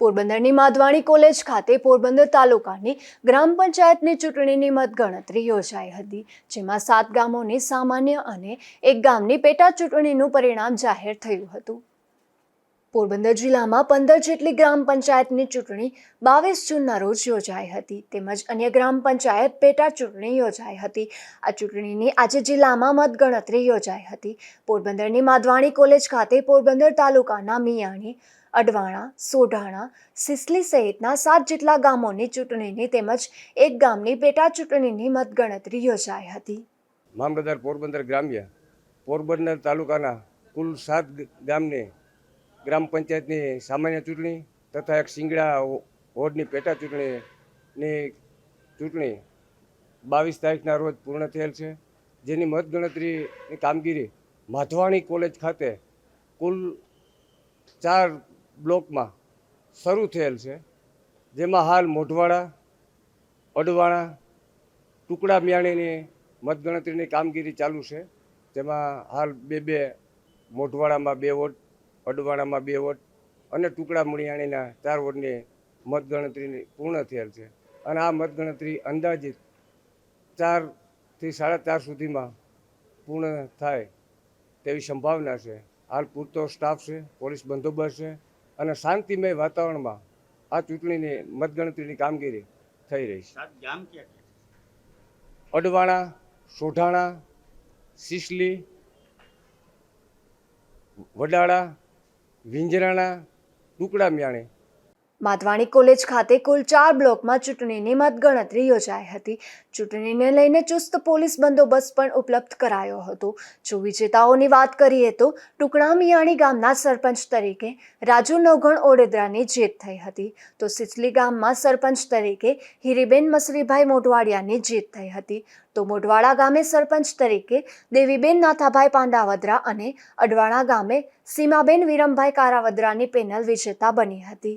પોરબંદરની માધવાણી કોલેજ ખાતે પોરબંદર તાલુકાની ગ્રામ પંચાયતની ચૂંટણીની મતગણતરી યોજાઈ હતી, જેમાં સાત ગામોની સામાન્ય અને એક ગામની પેટા ચૂંટણીનું પરિણામ જાહેર થયું હતું. પોરબંદર જિલ્લામાં પંદર જેટલી ગ્રામ પંચાયતની ચૂંટણી બાવીસ જૂનના રોજ યોજાઈ હતી, તેમજ અન્ય ગ્રામ પંચાયત પેટા ચૂંટણી યોજાઈ હતી. આ ચૂંટણીની આજે જિલ્લામાં મતગણતરી યોજાઈ હતી. પોરબંદરની માધવાણી કોલેજ ખાતે પોરબંદર તાલુકાના મિયાણી અડવાણા, સોઢાણા, સિસલી સહિતના સાત જેટલા ગામોની ચૂંટણીની તેમજ એક ગામની પેટા ચૂંટણીની મતગણતરી યોજાઈ હતી. મામલતદાર પોરબંદર ગ્રામ્ય, પોરબંદર તાલુકાના કુલ સાત ગામને ગ્રામ પંચાયતની સામાન્ય ચૂંટણી તથા એક સિંગડા હોડની પેટા ચૂંટણીની ચૂંટણી બાવીસ તારીખના રોજ પૂર્ણ થયેલ છે. જેની મતગણતરીની કામગીરી માધવાણી કોલેજ ખાતે કુલ ચાર બ્લોકમાં શરૂ થયેલ છે. જેમાં હાલ મોઢવાડા, અડવાણા, ટુકડા મિયાણીની મતગણતરીની કામગીરી ચાલુ છે. તેમાં હાલ બે બે મોઢવાડામાં બે વોટ, અડવાણામાં બે વોટ અને ટુકડા મુળિયાણીના ચાર વોટની મતગણતરીની પૂર્ણ થયેલ છે. અને આ મતગણતરી અંદાજિત ચારથી સાડા ચાર સુધીમાં પૂર્ણ થાય તેવી સંભાવના છે. હાલ પૂરતો સ્ટાફ છે, પોલીસ બંદોબસ્ત છે અને શાંતિમય વાતાવરણમાં આ ચૂંટણીની મતગણતરીની કામગીરી થઈ રહી છે. અડવાણા સોઢાણા સિસલી વડાળા વિંજરાણા ટુકડા મ્યાણે માધવાણી કોલેજ ખાતે કુલ ચાર બ્લોકમાં ચૂંટણીની મતગણતરી યોજાઈ હતી. ચૂંટણીને લઈને ચુસ્ત પોલીસ બંદોબસ્ત પણ ઉપલબ્ધ કરાયો હતો. જો વિજેતાઓની વાત કરીએ તો ટુકડા મિયાણી ગામના સરપંચ તરીકે રાજુ નવગણ ઓડેદરાની જીત થઈ હતી. તો સિસલી ગામમાં સરપંચ તરીકે હિરીબેન મસરીભાઈ મોઢવાડિયાની જીત થઈ હતી. તો મોઢવાડા ગામે સરપંચ તરીકે દેવીબેન નાથાભાઈ પાંડાવદરા અને અડવાણા ગામે સીમાબેન વિરમભાઈ કારાવદરાની પેનલ વિજેતા બની હતી.